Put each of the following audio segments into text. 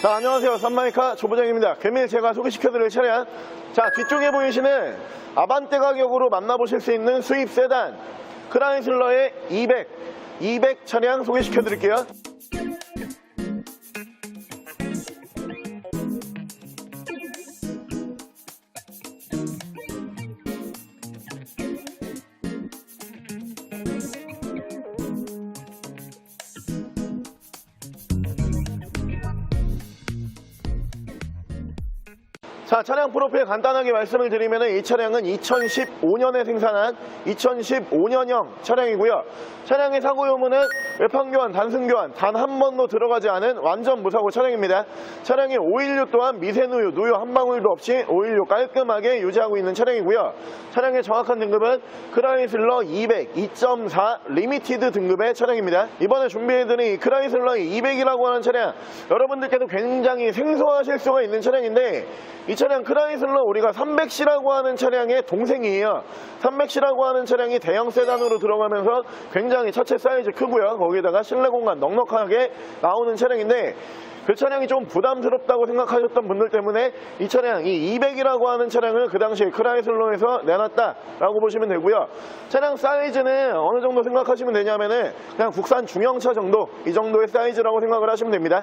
자, 안녕하세요. 산마이카 조부장입니다. 금일 제가 소개시켜드릴 차량. 자, 뒤쪽에 보이시는 아반떼 가격으로 만나보실 수 있는 수입 세단 크라이슬러의 200, 200 차량 소개시켜드릴게요. 자, 차량 프로필 간단하게 말씀을 드리면 이 차량은 2015년에 생산한 2015년형 차량이고요. 차량의 사고 유무는 외판 교환, 단순 교환 단 한 번도 들어가지 않은 완전 무사고 차량입니다. 차량의 오일류 또한 미세누유, 누유 한 방울도 없이 오일류 깔끔하게 유지하고 있는 차량이고요. 차량의 정확한 등급은 크라이슬러 200 2.4 리미티드 등급의 차량입니다. 이번에 준비해드린 이 크라이슬러 200이라고 하는 차량 여러분들께도 굉장히 생소하실 수가 있는 차량인데 이 차량 크라이슬러 우리가 300C라고 하는 차량의 동생이에요. 300C라고 하는 차량이 대형 세단으로 들어가면서 굉장히 차체 사이즈 크고요. 거기다가 실내 공간 넉넉하게 나오는 차량인데 그 차량이 좀 부담스럽다고 생각하셨던 분들 때문에 이 차량, 이 200이라고 하는 차량을 그 당시에 크라이슬러에서 내놨다라고 보시면 되고요. 차량 사이즈는 어느 정도 생각하시면 되냐면은 그냥 국산 중형차 정도, 이 정도의 사이즈라고 생각을 하시면 됩니다.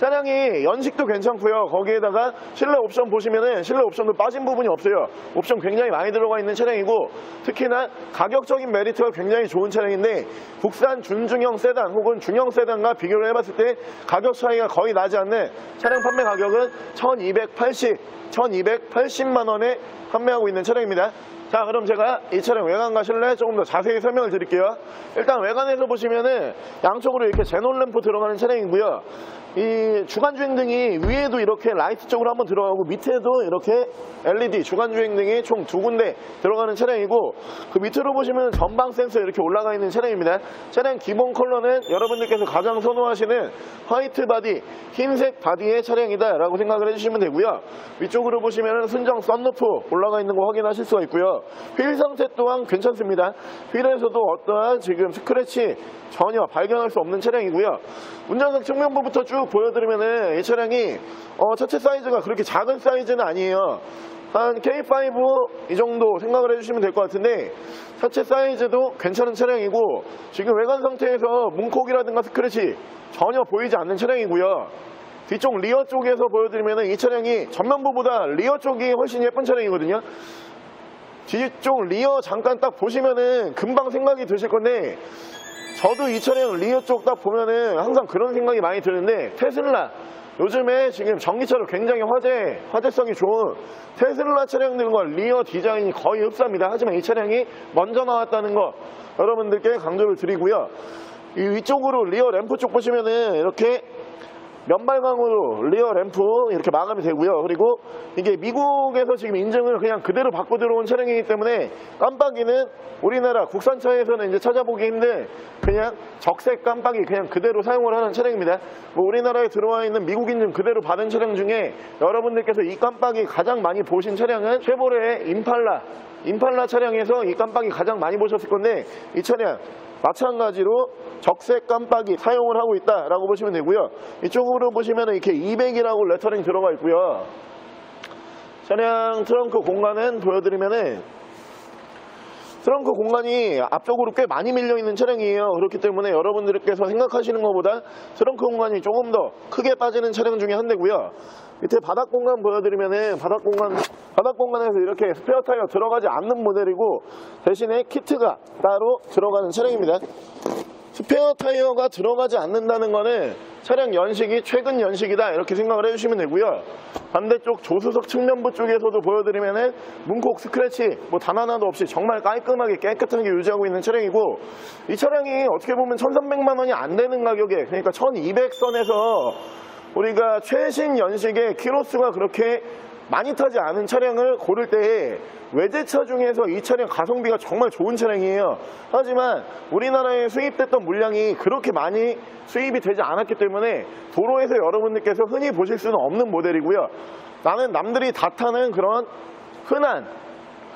차량이 연식도 괜찮고요. 거기에다가 실내 옵션 보시면은 실내 옵션도 빠진 부분이 없어요. 옵션 굉장히 많이 들어가 있는 차량이고 특히나 가격적인 메리트가 굉장히 좋은 차량인데 국산 준중형 세단 혹은 중형 세단과 비교를 해봤을 때 가격 차이가 거의 나지 않는 차량 판매 가격은 1280, 1280만 원에 판매하고 있는 차량입니다. 자 그럼 제가 이 차량 외관과 실내 조금 더 자세히 설명을 드릴게요 일단 외관에서 보시면은 양쪽으로 이렇게 제논 램프 들어가는 차량이고요 이 주간주행등이 위에도 이렇게 라이트 쪽으로 한번 들어가고 밑에도 이렇게 LED 주간주행등이 총 두 군데 들어가는 차량이고 그 밑으로 보시면 전방 센서 이렇게 올라가 있는 차량입니다. 차량 기본 컬러는 여러분들께서 가장 선호하시는 화이트 바디 흰색 바디의 차량이다 라고 생각을 해주시면 되고요. 위쪽으로 보시면 순정 썬루프 올라가 있는 거 확인하실 수가 있고요. 휠 상태 또한 괜찮습니다. 휠에서도 어떠한 지금 스크래치 전혀 발견할 수 없는 차량이고요. 운전석 측면부부터 쭉 보여드리면은 이 차량이 어, 차체 사이즈가 그렇게 작은 사이즈는 아니에요. 한 K5 이 정도 생각을 해주시면 될 것 같은데 차체 사이즈도 괜찮은 차량이고 지금 외관 상태에서 문콕이라든가 스크래치 전혀 보이지 않는 차량이고요. 뒤쪽 리어 쪽에서 보여드리면 이 차량이 전면부보다 리어 쪽이 훨씬 예쁜 차량이거든요. 뒤쪽 리어 잠깐 딱 보시면은 금방 생각이 드실 건데 저도 이 차량 리어 쪽 딱 보면은 항상 그런 생각이 많이 드는데 테슬라 요즘에 지금 전기차로 굉장히 화제, 화제성이 좋은 테슬라 차량들과 리어 디자인이 거의 흡사합니다. 하지만 이 차량이 먼저 나왔다는 거 여러분들께 강조를 드리고요. 이 위쪽으로 리어 램프 쪽 보시면은 이렇게 면발광으로 리어 램프 이렇게 마감이 되고요. 그리고 이게 미국에서 지금 인증을 그냥 그대로 받고 들어온 차량이기 때문에 깜빡이는 우리나라 국산차에서는 이제 찾아보기 힘든 그냥 적색 깜빡이 그냥 그대로 사용을 하는 차량입니다. 뭐 우리나라에 들어와 있는 미국 인증 그대로 받은 차량 중에 여러분들께서 이 깜빡이 가장 많이 보신 차량은 쉐보레의 임팔라 임팔라 차량에서 이 깜빡이 가장 많이 보셨을 건데 이 차량 마찬가지로 적색 깜빡이 사용을 하고 있다라고 보시면 되고요. 이쪽으로 보시면 이렇게 200이라고 레터링 들어가 있고요. 차량 트렁크 공간은 보여드리면은 트렁크 공간이 앞쪽으로 꽤 많이 밀려 있는 차량이에요. 그렇기 때문에 여러분들께서 생각하시는 것보다 트렁크 공간이 조금 더 크게 빠지는 차량 중에 한 대고요. 밑에 바닥 공간 보여드리면은 바닥 공간 바닥 공간에서 이렇게 스페어 타이어 들어가지 않는 모델이고 대신에 키트가 따로 들어가는 차량입니다. 스페어 타이어가 들어가지 않는다는 거는 차량 연식이 최근 연식이다 이렇게 생각을 해주시면 되고요. 반대쪽 조수석 측면부 쪽에서도 보여드리면 은 문콕 스크래치 뭐 단 하나도 없이 정말 깔끔하게 깨끗하게 유지하고 있는 차량이고 이 차량이 어떻게 보면 1300만 원이 안 되는 가격에 그러니까 1200선에서 우리가 최신 연식의 키로수가 그렇게 많이 타지 않은 차량을 고를 때에 외제차 중에서 이 차량 가성비가 정말 좋은 차량이에요. 하지만 우리나라에 수입됐던 물량이 그렇게 많이 수입이 되지 않았기 때문에 도로에서 여러분들께서 흔히 보실 수는 없는 모델이고요. 나는 남들이 다 타는 그런 흔한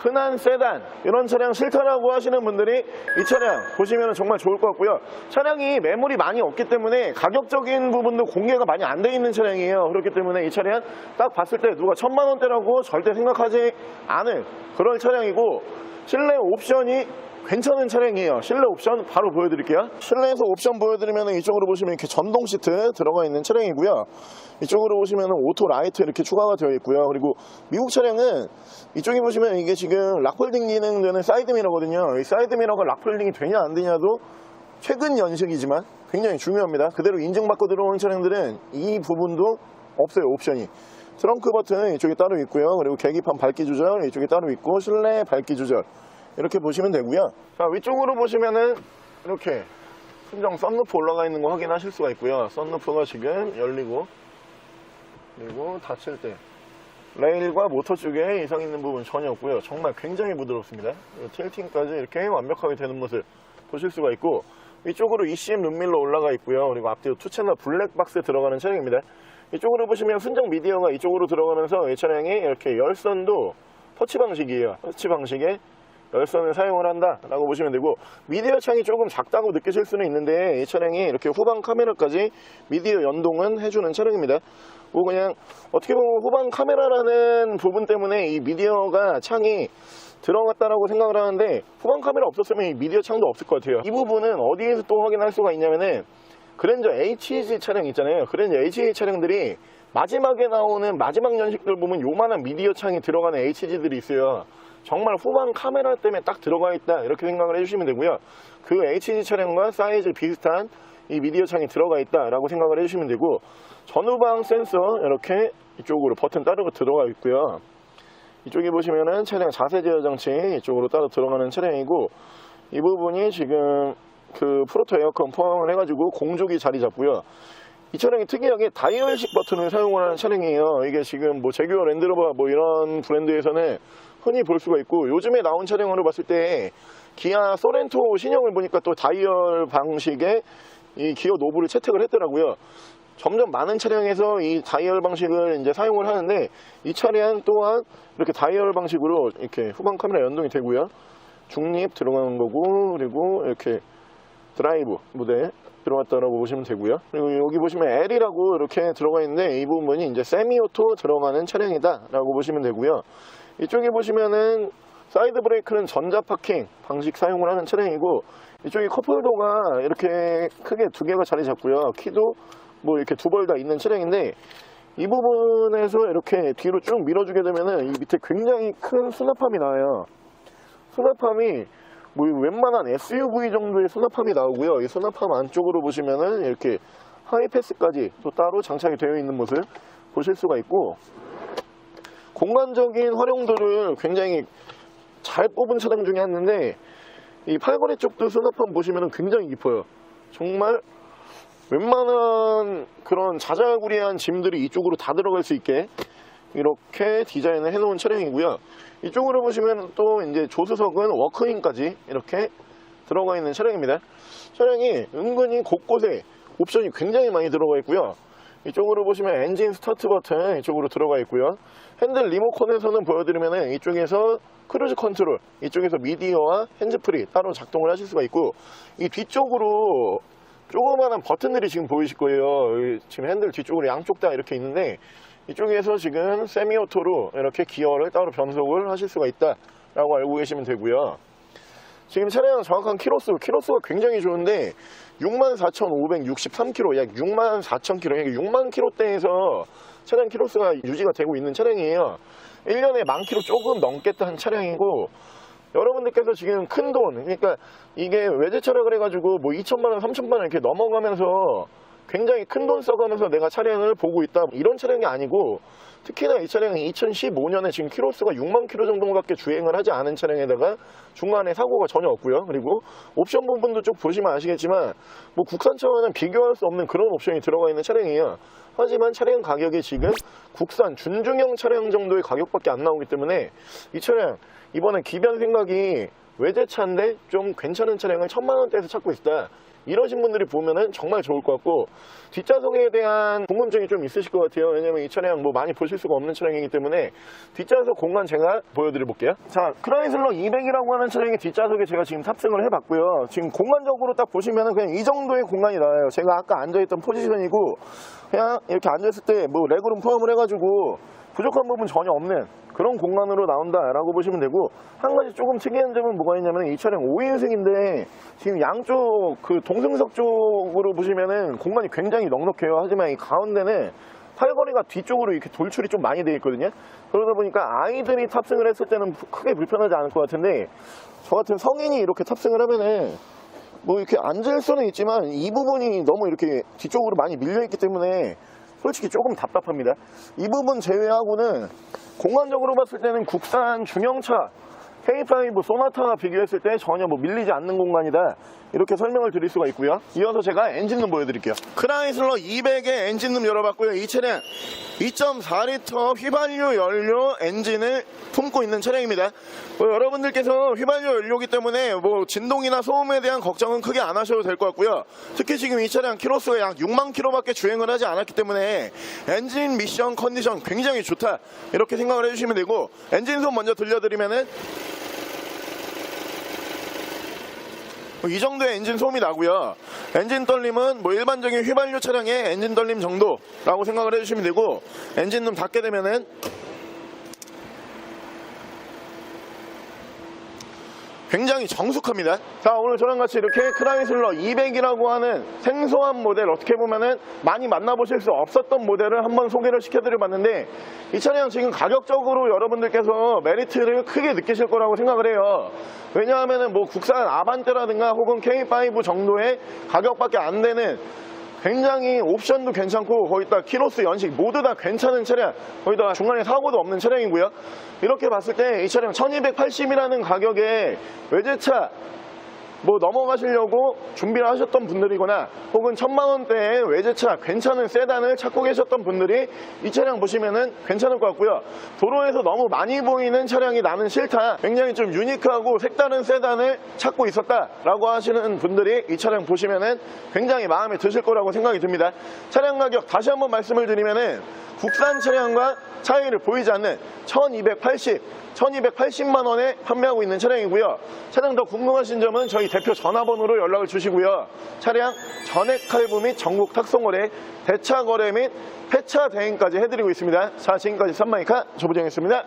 흔한 세단 이런 차량 싫다라고 하시는 분들이 이 차량 보시면 정말 좋을 것 같고요. 차량이 매물이 많이 없기 때문에 가격적인 부분도 공개가 많이 안 돼 있는 차량이에요. 그렇기 때문에 이 차량 딱 봤을 때 누가 천만 원대라고 절대 생각하지 않을 그런 차량이고 실내 옵션이 괜찮은 차량이에요. 실내 옵션 바로 보여드릴게요. 실내에서 옵션 보여드리면 이쪽으로 보시면 이렇게 전동 시트 들어가 있는 차량이고요. 이쪽으로 보시면 오토 라이트 이렇게 추가가 되어 있고요. 그리고 미국 차량은 이쪽에 보시면 이게 지금 락폴딩 기능 되는 사이드 미러거든요. 이 사이드 미러가 락폴딩이 되냐 안 되냐도 최근 연식이지만 굉장히 중요합니다. 그대로 인증받고 들어오는 차량들은 이 부분도 없어요, 옵션이. 트렁크 버튼 이쪽에 따로 있고요. 그리고 계기판 밝기 조절 이쪽에 따로 있고 실내 밝기 조절 이렇게 보시면 되고요. 자, 위쪽으로 보시면은 이렇게 순정 썬루프 올라가 있는 거 확인하실 수가 있고요. 썬루프가 지금 열리고 그리고 닫힐 때 레일과 모터 쪽에 이상 있는 부분 전혀 없고요. 정말 굉장히 부드럽습니다. 틸팅까지 이렇게 완벽하게 되는 모습 보실 수가 있고 위쪽으로 ECM 룸밀러 올라가 있고요. 그리고 앞뒤로 투 채널 블랙박스에 들어가는 차량입니다. 이쪽으로 보시면 순정 미디어가 이쪽으로 들어가면서 이 차량이 이렇게 열선도 터치 방식이에요. 터치 방식에 열선을 사용을 한다라고 보시면 되고 미디어 창이 조금 작다고 느끼실 수는 있는데 이 차량이 이렇게 후방 카메라까지 미디어 연동은 해주는 차량입니다. 뭐 그냥 어떻게 보면 후방 카메라라는 부분 때문에 이 미디어가 창이 들어갔다라고 생각을 하는데 후방 카메라 없었으면 이 미디어 창도 없을 것 같아요. 이 부분은 어디에서 또 확인할 수가 있냐면은 그랜저 HG 차량 있잖아요. 그랜저 HG 차량들이 마지막에 나오는 마지막 연식들 보면 요만한 미디어 창이 들어가는 HG들이 있어요. 정말 후방 카메라 때문에 딱 들어가 있다 이렇게 생각을 해주시면 되고요. 그 HG 차량과 사이즈 비슷한 이 미디어 창이 들어가 있다라고 생각을 해주시면 되고 전후방 센서 이렇게 이쪽으로 버튼 따르고 들어가 있고요. 이쪽에 보시면은 차량 자세 제어 장치 이쪽으로 따로 들어가는 차량이고 이 부분이 지금 그 프로토 에어컨 포함을 해가지고 공조기 자리 잡고요. 이 차량이 특이하게 다이얼식 버튼을 사용을 하는 차량이에요. 이게 지금 뭐 제규어 랜드로버 뭐 이런 브랜드에서는 흔히 볼 수가 있고 요즘에 나온 차량으로 봤을 때 기아 소렌토 신형을 보니까 또 다이얼 방식의 이 기어 노브를 채택을 했더라고요. 점점 많은 차량에서 이 다이얼 방식을 이제 사용을 하는데 이 차량 또한 이렇게 다이얼 방식으로 이렇게 후방 카메라 연동이 되고요. 중립 들어가는 거고 그리고 이렇게 드라이브 무대 들어갔다라고 보시면 되고요. 그리고 여기 보시면 L이라고 이렇게 들어가 있는데 이 부분이 이제 세미오토 들어가는 차량이다라고 보시면 되고요. 이쪽에 보시면은 사이드 브레이크는 전자 파킹 방식 사용을 하는 차량이고 이쪽에 컵홀더가 이렇게 크게 두 개가 자리 잡고요. 키도 뭐 이렇게 두 벌 다 있는 차량인데 이 부분에서 이렇게 뒤로 쭉 밀어주게 되면은 이 밑에 굉장히 큰 수납함이 나와요. 수납함이 뭐 웬만한 SUV 정도의 수납함이 나오고요. 이 수납함 안쪽으로 보시면은 이렇게 하이패스까지 또 따로 장착이 되어 있는 모습 보실 수가 있고 공간적인 활용도를 굉장히 잘 뽑은 차량 중에 하나인데 이 팔걸이 쪽도 수납함 보시면은 굉장히 깊어요. 정말 웬만한 그런 자자구리한 짐들이 이쪽으로 다 들어갈 수 있게 이렇게 디자인을 해놓은 차량이고요. 이쪽으로 보시면 또 이제 조수석은 워크인까지 이렇게 들어가 있는 차량입니다. 차량이 은근히 곳곳에 옵션이 굉장히 많이 들어가 있고요. 이쪽으로 보시면 엔진 스타트 버튼 이쪽으로 들어가 있고요. 핸들 리모컨에서는 보여드리면 이쪽에서 크루즈 컨트롤, 이쪽에서 미디어와 핸즈프리 따로 작동을 하실 수가 있고 이 뒤쪽으로 조그마한 버튼들이 지금 보이실 거예요. 지금 핸들 뒤쪽으로 양쪽 다 이렇게 있는데 이쪽에서 지금 세미오토로 이렇게 기어를 따로 변속을 하실 수가 있다 라고 알고 계시면 되고요. 지금 차량 정확한 키로수, 키로수가 굉장히 좋은데 64,563km, 약 64,000km, 약 6만 km대에서 차량 키로수가 유지가 되고 있는 차량이에요. 1년에 만 킬로 조금 넘겠다는 차량이고 여러분들께서 지금 큰 돈, 그러니까 이게 외제차라 그래가지고 뭐 2천만 원, 3천만 원 이렇게 넘어가면서 굉장히 큰 돈 써가면서 내가 차량을 보고 있다 이런 차량이 아니고 특히나 이 차량이 2015년에 지금 키로수가 6만 킬로 정도밖에 주행을 하지 않은 차량에다가 중간에 사고가 전혀 없고요. 그리고 옵션 부분도 쭉 보시면 아시겠지만 뭐 국산차와는 비교할 수 없는 그런 옵션이 들어가 있는 차량이에요. 하지만 차량 가격이 지금 국산 준중형 차량 정도의 가격밖에 안 나오기 때문에 이 차량 이번에 기변 생각이 외제차인데 좀 괜찮은 차량을 천만 원대에서 찾고 있다. 이러신 분들이 보면은 정말 좋을 것 같고 뒷좌석에 대한 궁금증이 좀 있으실 것 같아요. 왜냐면 이 차량 뭐 많이 보실 수가 없는 차량이기 때문에 뒷좌석 공간 제가 보여드려 볼게요. 자, 크라이슬러 200이라고 하는 차량의 뒷좌석에 제가 지금 탑승을 해봤고요. 지금 공간적으로 딱 보시면은 그냥 이 정도의 공간이 나와요. 제가 아까 앉아있던 포지션이고 그냥 이렇게 앉았을 때 뭐 레그룸 포함을 해가지고 부족한 부분 전혀 없는 그런 공간으로 나온다라고 보시면 되고 한 가지 조금 특이한 점은 뭐가 있냐면 이 차량 5인승인데 지금 양쪽 그 동승석 쪽으로 보시면은 공간이 굉장히 넉넉해요. 하지만 이 가운데는 팔걸이가 뒤쪽으로 이렇게 돌출이 좀 많이 되어 있거든요. 그러다 보니까 아이들이 탑승을 했을 때는 크게 불편하지 않을 것 같은데 저 같은 성인이 이렇게 탑승을 하면은 뭐 이렇게 앉을 수는 있지만 이 부분이 너무 이렇게 뒤쪽으로 많이 밀려 있기 때문에 솔직히 조금 답답합니다. 이 부분 제외하고는 공간적으로 봤을 때는 국산 중형차 K5 소나타와 비교했을 때 전혀 뭐 밀리지 않는 공간이다 이렇게 설명을 드릴 수가 있고요. 이어서 제가 엔진룸 보여드릴게요. 크라이슬러 200의 엔진룸 열어봤고요. 이 차량 2.4리터 휘발유 연료 엔진을 품고 있는 차량입니다. 뭐 여러분들께서 휘발유 연료기 때문에 뭐 진동이나 소음에 대한 걱정은 크게 안 하셔도 될 것 같고요. 특히 지금 이 차량 키로수가 약 6만 킬로밖에 주행을 하지 않았기 때문에 엔진 미션 컨디션 굉장히 좋다. 이렇게 생각을 해주시면 되고 엔진 소음 먼저 들려드리면은 뭐 이 정도의 엔진 소음이 나고요. 엔진 떨림은 뭐 일반적인 휘발유 차량의 엔진 떨림 정도라고 생각을 해주시면 되고 엔진 룸 닫게 되면은 굉장히 정숙합니다. 자, 오늘 저랑 같이 이렇게 크라이슬러 200이라고 하는 생소한 모델 어떻게 보면은 많이 만나보실 수 없었던 모델을 한번 소개를 시켜드려 봤는데 이 차량 지금 가격적으로 여러분들께서 메리트를 크게 느끼실 거라고 생각을 해요. 왜냐하면은 뭐 국산 아반떼라든가 혹은 K5 정도의 가격밖에 안 되는 굉장히 옵션도 괜찮고 거기다 키로수 연식 모두 다 괜찮은 차량 거기다가 중간에 사고도 없는 차량이고요. 이렇게 봤을 때 이 차량 1280이라는 가격에 외제차 뭐 넘어가시려고 준비를 하셨던 분들이거나 혹은 천만 원대의 외제차 괜찮은 세단을 찾고 계셨던 분들이 이 차량 보시면은 괜찮을 것 같고요. 도로에서 너무 많이 보이는 차량이 나는 싫다. 굉장히 좀 유니크하고 색다른 세단을 찾고 있었다라고 하시는 분들이 이 차량 보시면은 굉장히 마음에 드실 거라고 생각이 듭니다. 차량 가격 다시 한번 말씀을 드리면은 국산 차량과 차이를 보이지 않는 1280, 1280만 원에 판매하고 있는 차량이고요. 차량 더 궁금하신 점은 저희 대표 전화번호로 연락을 주시고요. 차량 전액 할부 및 전국 탁송거래, 대차 거래 및 폐차 대행까지 해드리고 있습니다. 자, 지금까지 쌈마이카 조부정이었습니다.